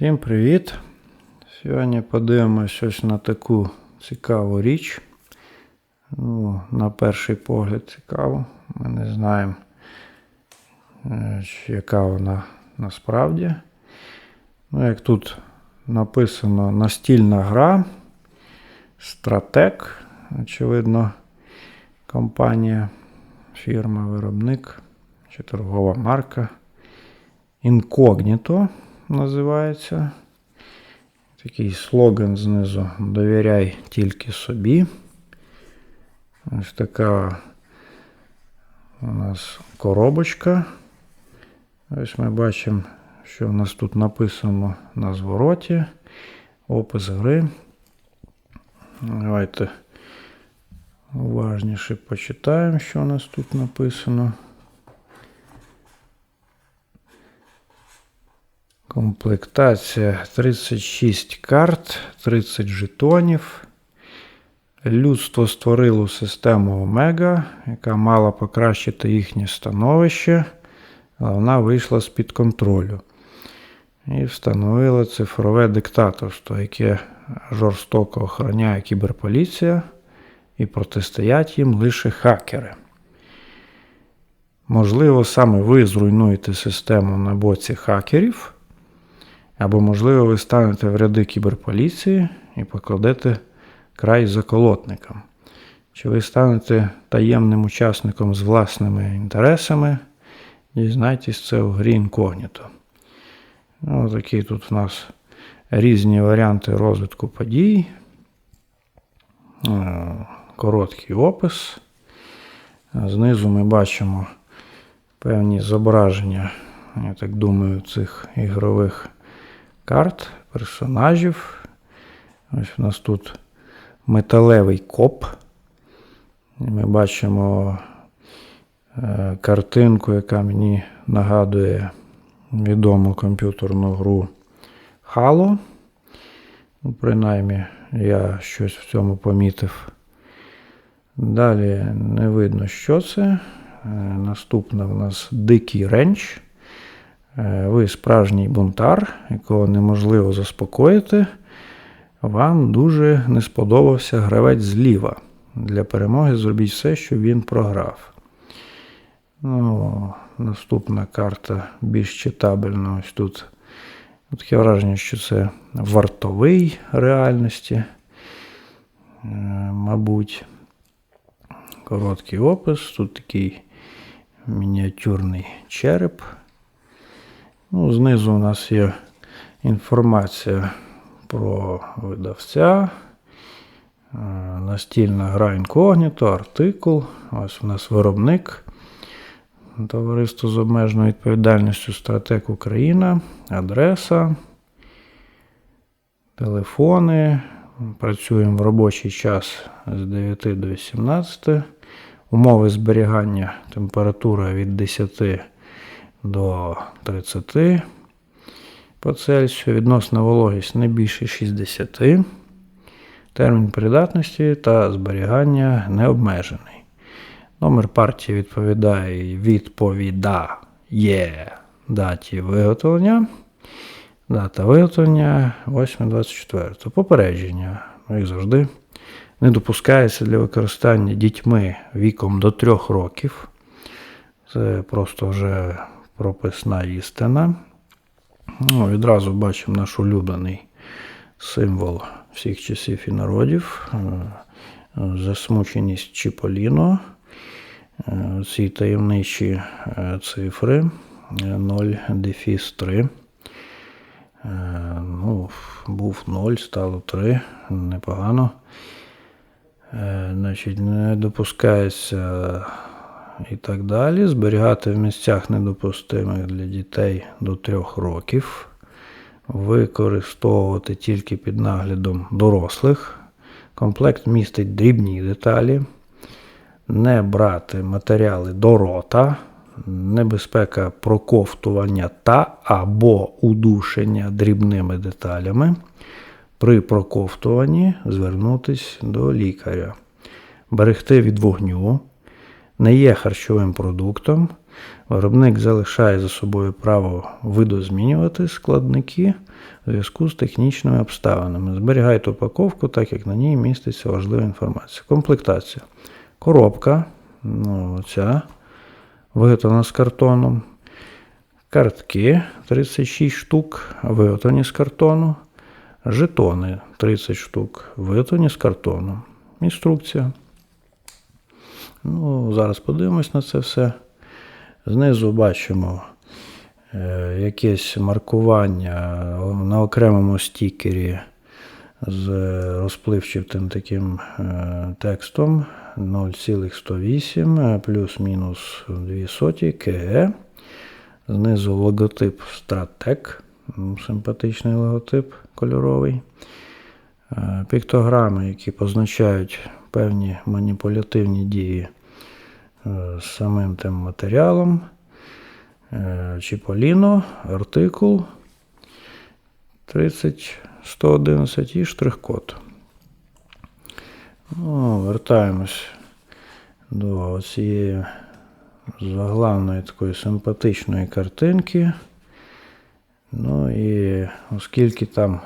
Всім привіт! Сьогодні подивимося ось на таку цікаву річ. Ну, на перший погляд цікаво. Ми не знаємо, е, яка вона насправді. Ну, як тут написано настільна гра, Стратек, очевидно, компанія, фірма, виробник чи торгова марка. Інкогніто називається. Такий слоган знизу Довіряй тільки собі. Ось така у нас коробочка. Ось ми бачимо, що в нас тут написано на звороті. Опис гри. Давайте уважніше почитаємо, що у нас тут написано. Комплектація 36 карт, 30 жетонів. Людство створило систему Омега, яка мала покращити їхнє становище, але вона вийшла з-під контролю. І встановила цифрове диктаторство, яке жорстоко охороняє кіберполіція і протистоять їм лише хакери. Можливо, саме ви зруйнуєте систему на боці хакерів. Або, можливо, ви станете в ряди кіберполіції і покладете край заколотникам. Чи ви станете таємним учасником з власними інтересами? Дізнайтесь це у грі інкогніто. Ну, такі тут у нас різні варіанти розвитку подій. Е, Короткий опис. Знизу ми бачимо певні зображення, я так думаю, цих ігрових карт, персонажів. Ось у нас тут металевий коп. Ми бачимо е, картинку, яка мені нагадує відому комп'ютерну гру Halo. Ну, Принаймні, я щось в цьому помітив. Далі не видно, що це. Е, Наступна в нас дикий ренч. Е, ви справжній бунтар, якого неможливо заспокоїти. Вам дуже не сподобався гравець зліва. Для перемоги зробіть все, щоб він програв. Ну, Наступна карта більш читабельна. Ось тут. Таке враження, що це вартовий реальності. Е, Мабуть, короткий опис. Тут такий мініатюрний череп. Ну, Знизу у нас є інформація про видавця, е, настільна гра інкогніто, артикул. Ось у нас виробник. Товариство з обмеженою відповідальністю Стратек Україна, адреса, телефони. Працюємо в робочий час з 9 до 18. Умови зберігання температура від 10 до 30 по Цельсію. Відносна вологість не більше 60. Термін придатності та зберігання не обмежений. Номер партії відповідає відповідає даті виготовлення. Дата виготовлення 8.24. Попередження, ну, як завжди, не допускається для використання дітьми віком до 3 років. Це просто вже прописна істина. Ну, Відразу бачимо наш улюблений символ всіх часів і народів. Засмученість Чіполіно. Ці таємничі цифри 0 дефіс 3. Ну, Був 0, стало 3, непогано. Значить, Не допускається і так далі. Зберігати в місцях недопустимих для дітей до 3 років. Використовувати тільки під наглядом дорослих. Комплект містить дрібні деталі. Не брати матеріали до рота, небезпека проковтування та або удушення дрібними деталями. При проковтуванні звернутися до лікаря. Берегти від вогню, не є харчовим продуктом, Виробник залишає за собою право видозмінювати складники у зв'язку з технічними обставинами. Зберігайте упаковку, так як на ній міститься важлива інформація. Комплектація. Коробка, ну, ця, виготовлена з картоном. Картки 36 штук, виготовлені з картону. Жетони 30 штук, виготовлені з картону. Інструкція. Ну, зараз подивимось на це все. Знизу бачимо е, якесь маркування на окремому стікері з розпливчатим таким е, текстом 0,108 е, плюс-мінус 2 соті КЕ. Знизу логотип Stratec, симпатичний логотип кольоровий. Е, Піктограми, які позначають певні маніпулятивні дії е, з самим тим матеріалом. Е, Чіполіно, артикул 30111 і штрих-код. Ну, вертаємось до цієї заглавної такої симпатичної картинки. Ну і оскільки там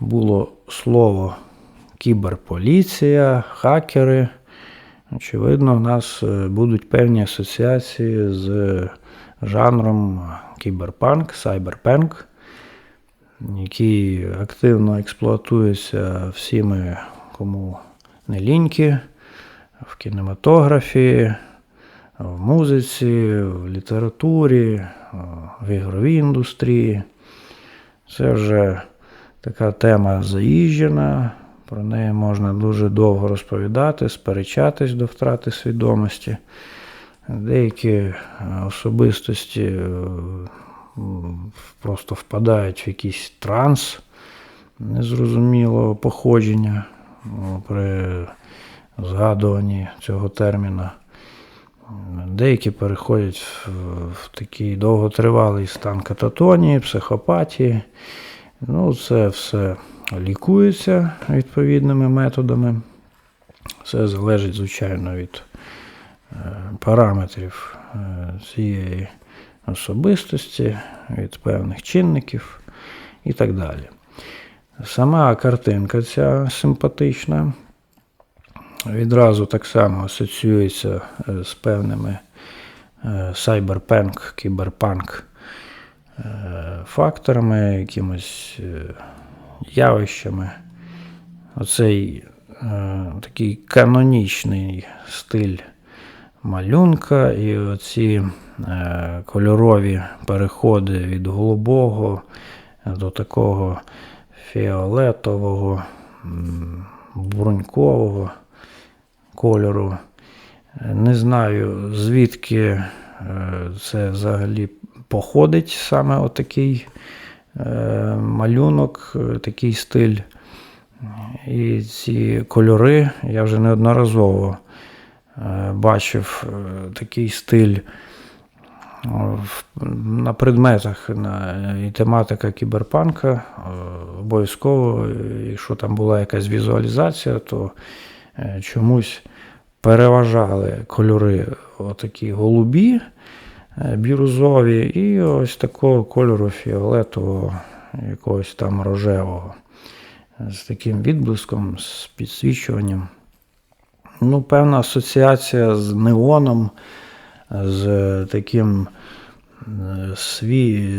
було слово кіберполіція, хакери, очевидно, в нас е, будуть певні асоціації з жанром кіберпанк, сайберпанк, який активно експлуатується всіми, кому не ліньки, в кінематографії, в музиці, в літературі, в ігровій індустрії. Це вже така тема заїжджена, про неї можна дуже довго розповідати, сперечатись до втрати свідомості. Деякі е, особистості е, просто впадають в якийсь транс незрозумілого походження при згадуванні цього терміна. Деякі переходять в, в такий довготривалий стан кататонії, психопатії. Ну, це все лікується відповідними методами. Це залежить, звичайно, від е, параметрів е, цієї особистості, від певних чинників і так далі. Сама картинка ця симпатична, відразу так само асоціюється е, з певними сайберпанк, кіберпанк факторами, якимось е, явищами. Оцей е, такий канонічний стиль малюнка і оці е, кольорові переходи від голубого до такого фіолетового, брунькового кольору. Е, Не знаю, звідки е, це взагалі походить саме отакий е, малюнок, е, такий стиль. І ці кольори я вже неодноразово е, бачив такий стиль на предметах і тематика кіберпанка. Обов'язково, якщо там була якась візуалізація, то чомусь переважали кольори отакі голубі, бірюзові, і ось такого кольору фіолетового, якогось там рожевого з таким відблиском, з підсвічуванням. Ну, певна асоціація з неоном, з таким е, свій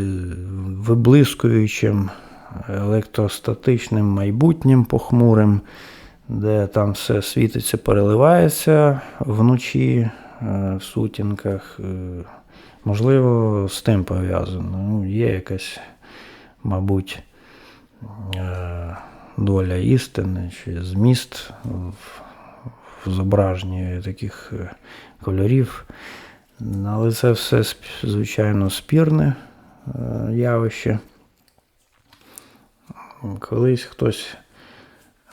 виблискуючим електростатичним майбутнім похмурим, де там все світиться, переливається вночі е, в сутінках. Можливо, з тим пов'язано. Ну, є якась, мабуть, е, доля істини чи зміст в, зображенні таких е, кольорів. Але це все, звичайно, спірне е, явище. Колись хтось,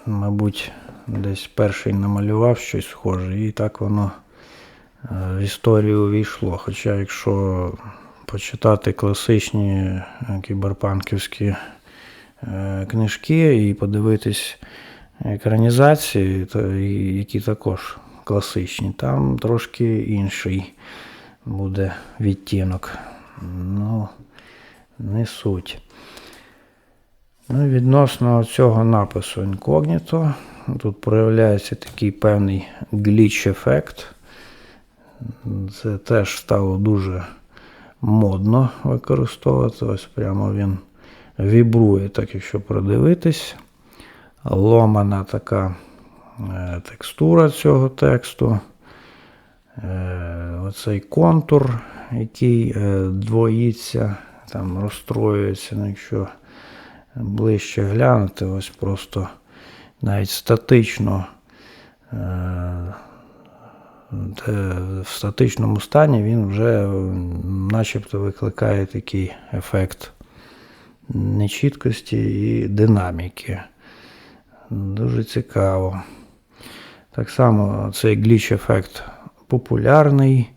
мабуть, десь перший намалював щось схоже, і так воно в історію увійшло. Хоча, якщо почитати класичні е, кіберпанківські е, книжки і подивитись екранізації, які також класичні, там трошки інший буде відтінок. Ну, не суть. Ну, відносно цього напису інкогніто, тут проявляється такий певний гліч-ефект. Це теж стало дуже модно використовувати. Ось прямо він вібрує, так якщо продивитись. Ломана така е, текстура цього тексту. Е, Оцей контур, який е, двоїться, там розстроюється, ну, якщо ближче глянути, ось просто навіть статично. Е, в статичному стані він вже начебто викликає такий ефект нечіткості і динаміки. Дуже цікаво. Так само цей гліч-ефект популярний,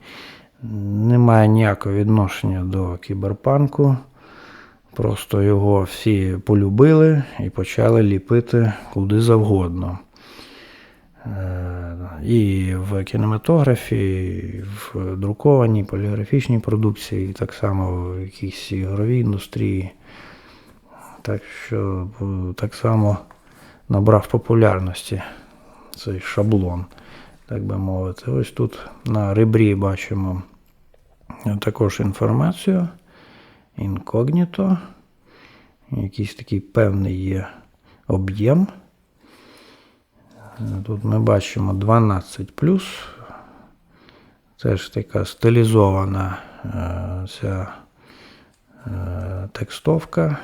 не має ніякого відношення до кіберпанку. Просто його всі полюбили і почали ліпити куди завгодно. Е, І в кінематографі, і в друкованій поліграфічній продукції, і так само в якійсь ігровій індустрії. Так що е, так само набрав популярності цей шаблон, так би мовити. Ось тут на ребрі бачимо також інформацію. Інкогніто. Якийсь такий певний є об'єм. Тут ми бачимо 12 Теж така стилізована е, ця е, текстовка.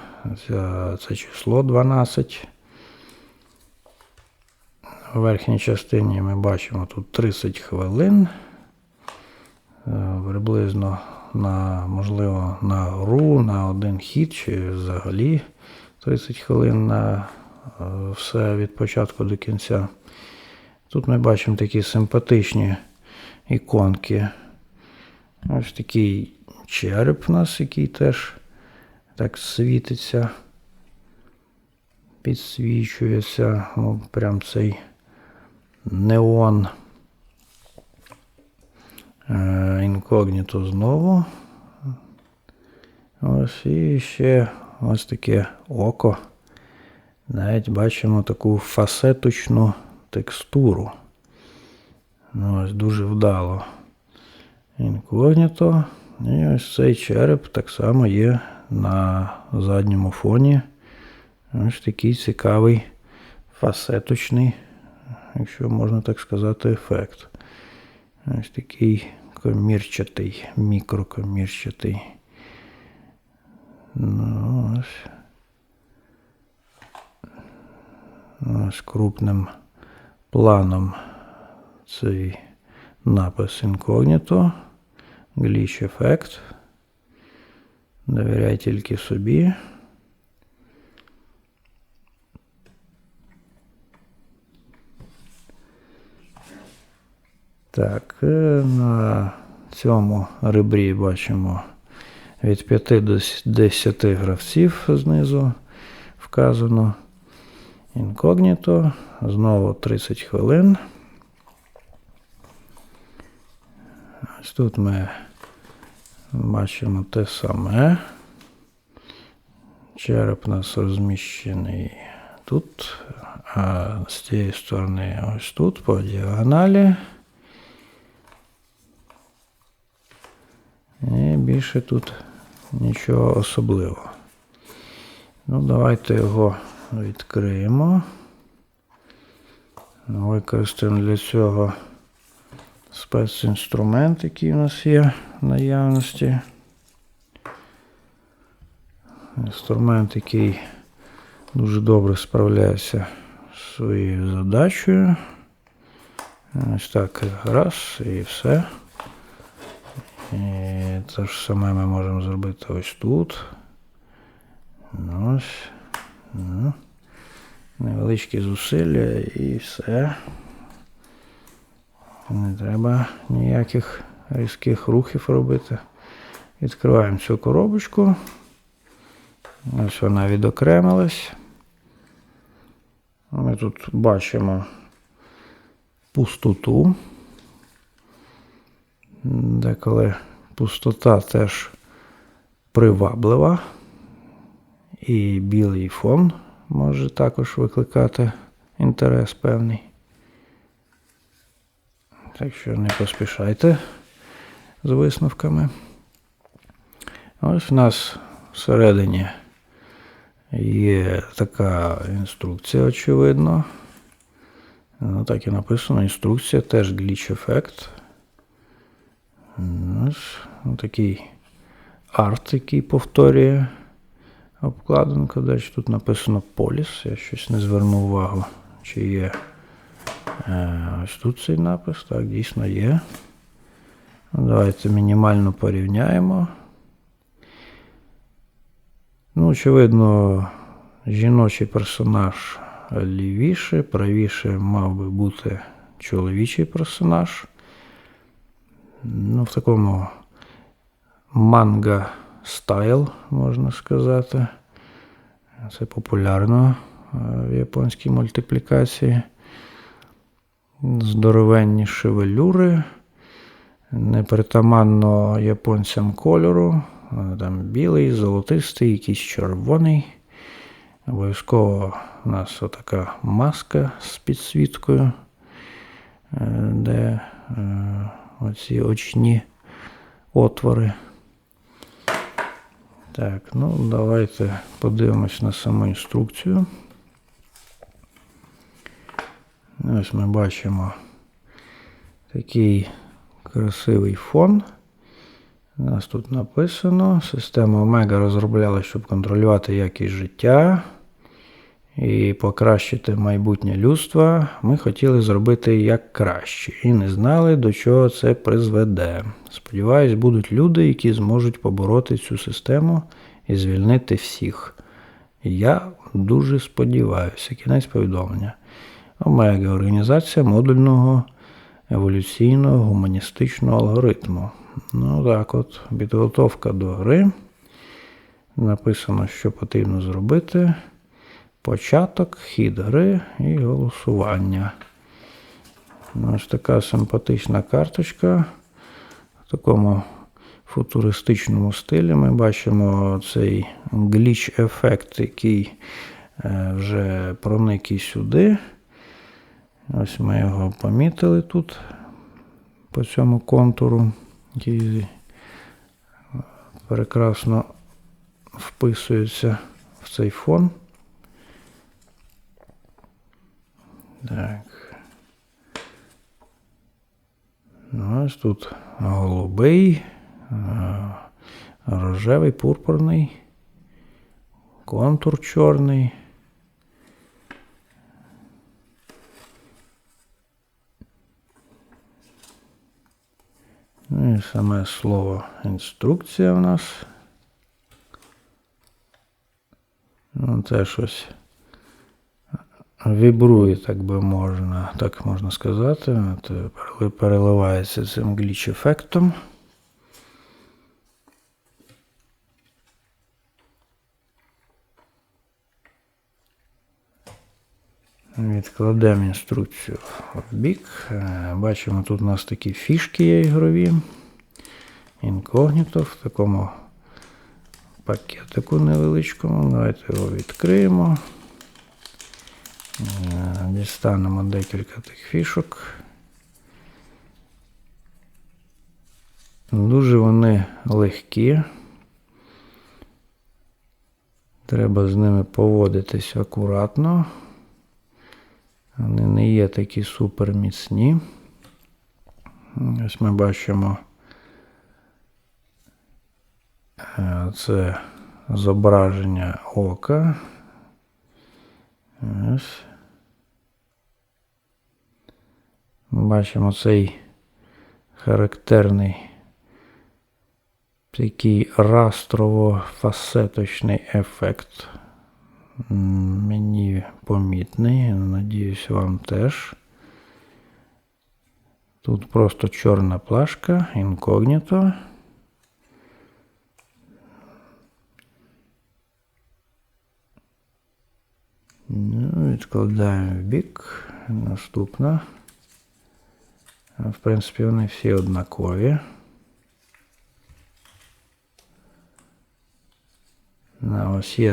Ця, це число 12. У верхній частині ми бачимо тут 30 хвилин. Е, Приблизно на, можливо, на гру, на один хід, чи взагалі 30 хвилин на все від початку до кінця. Тут ми бачимо такі симпатичні іконки. Ось такий череп у нас, який теж так світиться, підсвічується. Ну, прям цей неон. Е, Інкогніто знову. Ось і ще ось таке око. Навіть бачимо таку фасеточну текстуру. Ну, ось дуже вдало. Інкогніто. І ось цей череп так само є на задньому фоні. Ось такий цікавий фасеточний, якщо можна так сказати, ефект. Ось такий комірчатий, мікрокомірчатий. Ну, ось. Ось крупним планом цей напис інкогніто, гліч ефект. Довіряй тільки собі. Так, е, на цьому ребрі бачимо від 5 до 10 гравців знизу вказано. Інкогніто. Знову 30 хвилин. Ось тут ми бачимо те саме. Череп у нас розміщений тут, а з цієї сторони ось тут, по діагоналі. І більше тут нічого особливого. Ну, давайте його відкриємо. Використаємо для цього спецінструмент, який у нас є в наявності. Інструмент, який дуже добре справляється з своєю задачею. Ось так раз і все. І те ж саме ми можемо зробити ось тут. Ну, Ось. Невеличкі зусилля і все. Не треба ніяких різких рухів робити. Відкриваємо цю коробочку. Ось вона відокремилась. Ми тут бачимо пустоту. Деколи пустота теж приваблива. І білий фон може також викликати інтерес певний. Так що не поспішайте з висновками. Ось у нас всередині є така інструкція, очевидно. Ну, так і написано. Інструкція теж гліч ефект. Ось такий арт, який повторює обкладинку. Далі тут написано поліс. Я щось не звернув увагу, чи є е, ось тут цей напис. Так, дійсно є. Ну, Давайте мінімально порівняємо. Ну, очевидно, жіночий персонаж лівіше, правіше мав би бути чоловічий персонаж. Ну, в такому манга стайл, можна сказати. Це популярно е, в японській мультиплікації. Здоровенні шевелюри, непритаманно японцям кольору. Е, Там білий, золотистий, якийсь червоний. Обов'язково у нас отака маска з підсвіткою, е, де оці очні отвори. Так, ну давайте подивимось на саму інструкцію. Ось ми бачимо такий красивий фон. У нас тут написано: система Омега розробляла, щоб контролювати якість життя і покращити майбутнє людства. Ми хотіли зробити як краще і не знали, до чого це призведе. Сподіваюсь, будуть люди, які зможуть побороти цю систему і звільнити всіх. Я дуже сподіваюся, кінець повідомлення. Омега організація модульного еволюційного гуманістичного алгоритму. Ну так от, підготовка до гри. Написано, що потрібно зробити. Початок, хід гри і голосування. Ось така симпатична карточка. В такому футуристичному стилі ми бачимо цей гліч-ефект, який е, вже проник і сюди. Ось ми його помітили тут по цьому контуру, який прекрасно вписується в цей фон. Так. Ну, ось тут голубий, рожевий, пурпурний, контур чорний. Ну і саме слово інструкція у нас. Ну, це щось вібрує, так би можна, так можна сказати. От переливається цим гліч-ефектом. Відкладемо інструкцію в бік. Е, бачимо, тут у нас такі фішки є ігрові. Інкогніто в такому пакетику невеличкому. Давайте його відкриємо. Е, дістанемо декілька тих фішок. Дуже вони легкі. Треба з ними поводитись акуратно. Вони не є такі супер міцні. Ось ми бачимо е, це зображення ока. Ось. Ми бачимо цей характерний такий растрово-фасеточний ефект. Мені помітний, надіюсь, вам теж. Тут просто чорна плашка, інкогніто. Ну, Відкладаємо в бік. Наступна В принципі, вони всі однакові. А ось є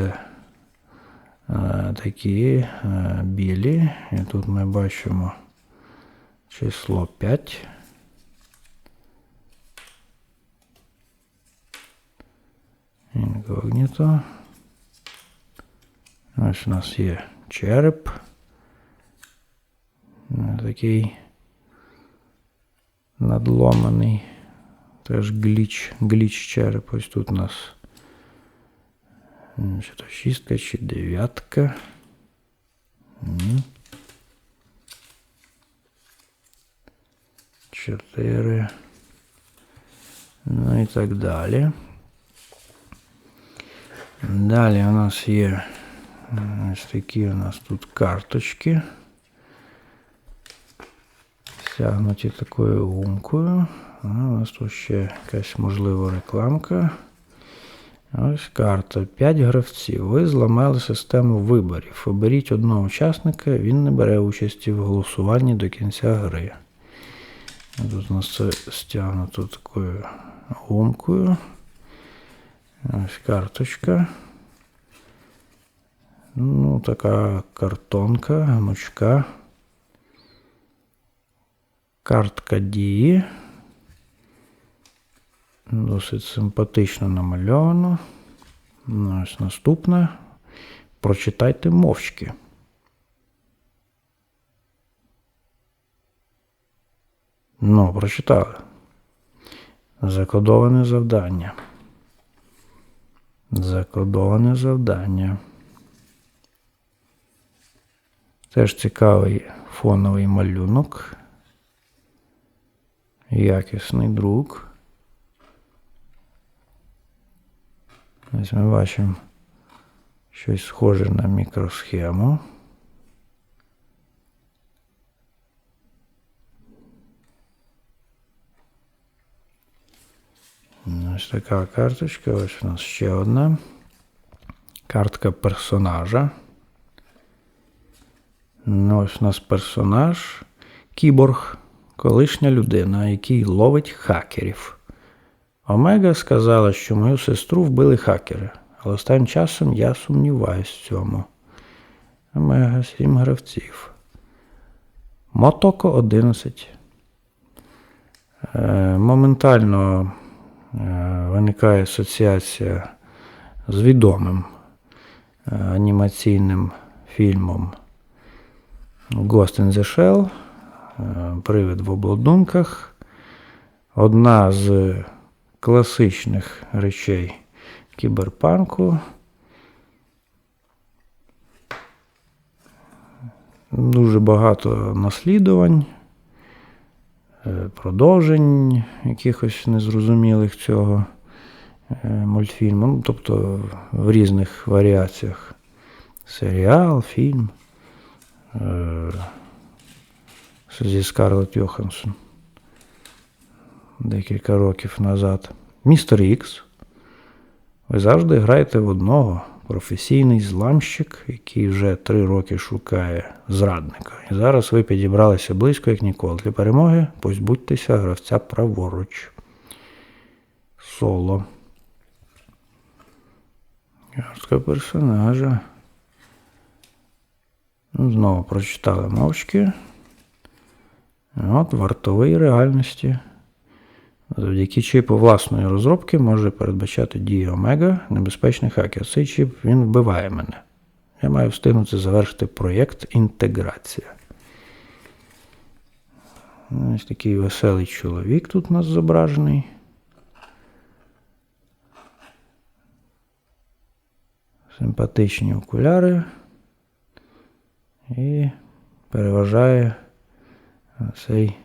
е, такі е, білі, і тут ми бачимо число 5. Інкогніто. Ось у нас є череп. Е, Такий надломаний. Теж гліч, гліч череп. Ось тут у нас М, Чи то шістка, чи дев'ятка. М. Чотири. Ну і так далі. Далі у нас є м, ось такі у нас тут карточки. Стягнуті такою гумкою. А у нас тут ще якась можливо рекламка. Ось карта. 5 гравців. Ви зламали систему виборів. Оберіть одного учасника, він не бере участі в голосуванні до кінця гри. Тут у нас це стягнуто такою гумкою. Ось карточка. Ну, така картонка, гнучка. Картка дії. Досить симпатично намальовано. Ну, Ось наступне. Прочитайте мовчки. Ну, прочитали. Закодоване завдання. Закодоване завдання. Теж цікавий фоновий малюнок. Якісний друк. Ось ми бачимо щось схоже на мікросхему. Ось така карточка, ось у нас ще одна. Картка персонажа. Ну, ось у нас персонаж кіборг, колишня людина, який ловить хакерів. Омега сказала, що мою сестру вбили хакери, але останнім часом я сумніваюсь в цьому. Омега 7 гравців. Мотоко 11. Е, моментально е, виникає асоціація з відомим е, анімаційним фільмом Ghost in the Shell. Е, Привид в обладунках. Одна з класичних речей кіберпанку. Дуже багато наслідувань, е, продовжень якихось незрозумілих цього е, мультфільму. Ну, тобто в різних варіаціях. Серіал, фільм зі Скарлетт Йоханссон декілька років назад. Містер Ікс. Ви завжди граєте в одного професійний зламщик, який вже три роки шукає зрадника. І зараз ви підібралися близько, як ніколи. Для перемоги позбудьтеся гравця праворуч. Соло. Картка персонажа. Ну, Знову прочитали мовчки. От вартовий реальності. Завдяки чипу власної розробки може передбачати дії Омега, небезпечний хакер. Цей чіп він вбиває мене. Я маю встигнути завершити проєкт інтеграція. Ось такий веселий чоловік тут у нас зображений. Симпатичні окуляри. І переважає цей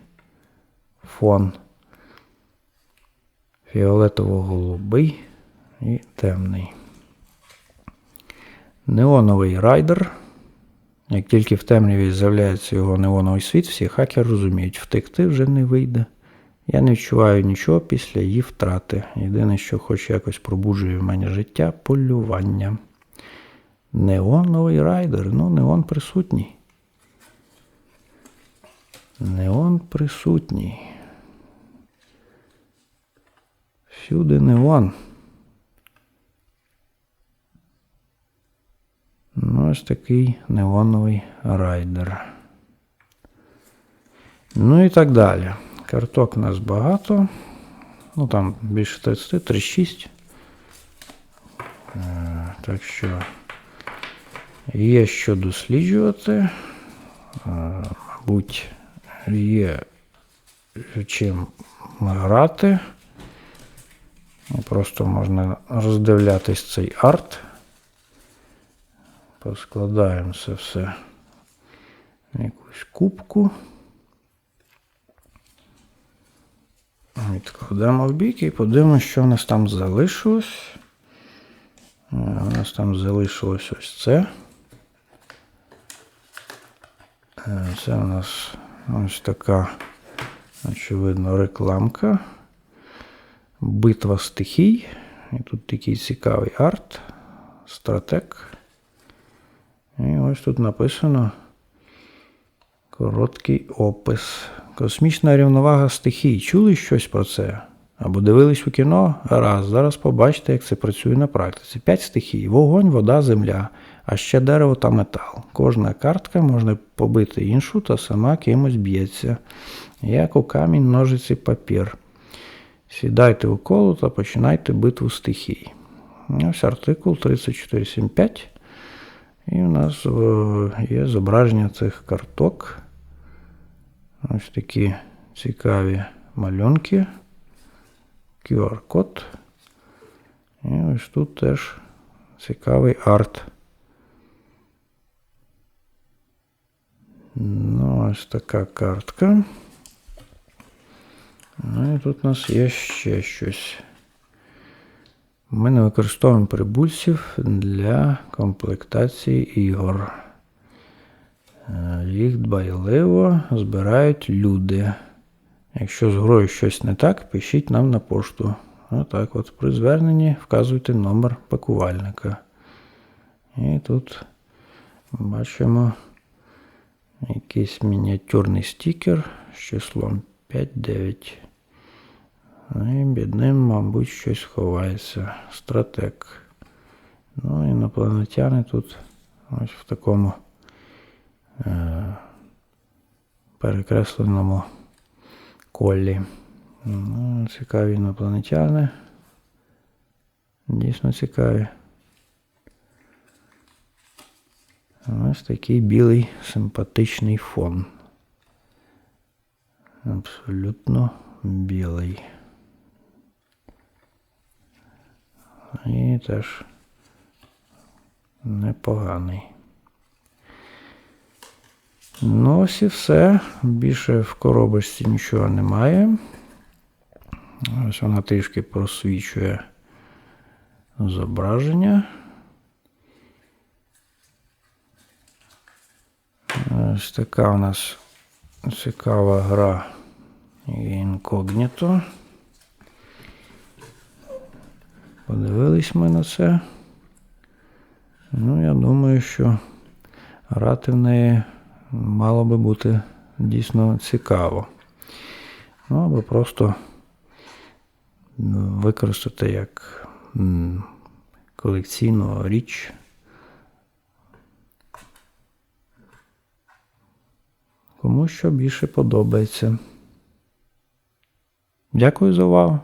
фон фіолетово-голубий і темний. Неоновий райдер. Як тільки в темряві з'являється його неоновий світ, всі хакери розуміють, втекти вже не вийде. Я не відчуваю нічого після її втрати. Єдине, що хоч якось пробуджує в мене життя полювання. Неоновий райдер, ну неон присутній. Неон присутній. Всюди неон. Ну, ось такий неоновий райдер. Ну і так далі. Карток у нас багато. Ну там більше 30, 36. Е, Так що є що досліджувати. Е, Мабуть, є чим грати. Ну, Просто можна роздивлятись цей арт. Поскладаємо це все в якусь кубку. Відкладемо в бік і подивимося, що в нас там залишилось. У нас там залишилось ось це. Е, Це у нас ось така, очевидно, рекламка. Битва стихій. І тут такий цікавий арт. Стратек. І ось тут написано короткий опис. Космічна рівновага стихій. Чули щось про це? Або дивились у кіно? Раз. Зараз побачите, як це працює на практиці. П'ять стихій: вогонь, вода, земля, а ще дерево та метал. Кожна картка може побити іншу та сама кимось б'ється. Як у камінь, ножиці, папір. Сідайте у коло та починайте битву стихій. Ось артикул 3475. І у нас е, є зображення цих карток. Ось такі цікаві малюнки. QR-код. І ось тут теж цікавий арт. Ну, ось така картка. Ну і тут у нас є ще щось. Ми не використовуємо прибульців для комплектації ігор. Е, Їх дбайливо збирають люди. Якщо з грою щось не так, пишіть нам на пошту. Отак от при зверненні вказуйте номер пакувальника. І тут бачимо якийсь мініатюрний стікер з числом 5-9. Ну, І під ним, мабуть, щось ховається. Стратек. Ну, інопланетяни тут ось в такому е- перекресленому колі. Ну, цікаві інопланетяни. Дійсно цікаві. Ось такий білий симпатичний фон. Абсолютно білий. І теж непоганий. Ну, ось і все. Більше в коробочці нічого немає. Ось вона трішки просвічує зображення. Ось така у нас цікава гра інкогніто. Подивились ми на це. Ну, я думаю, що грати в неї мало би бути дійсно цікаво. Ну, або просто використати як колекційну річ. Кому що більше подобається. Дякую за увагу.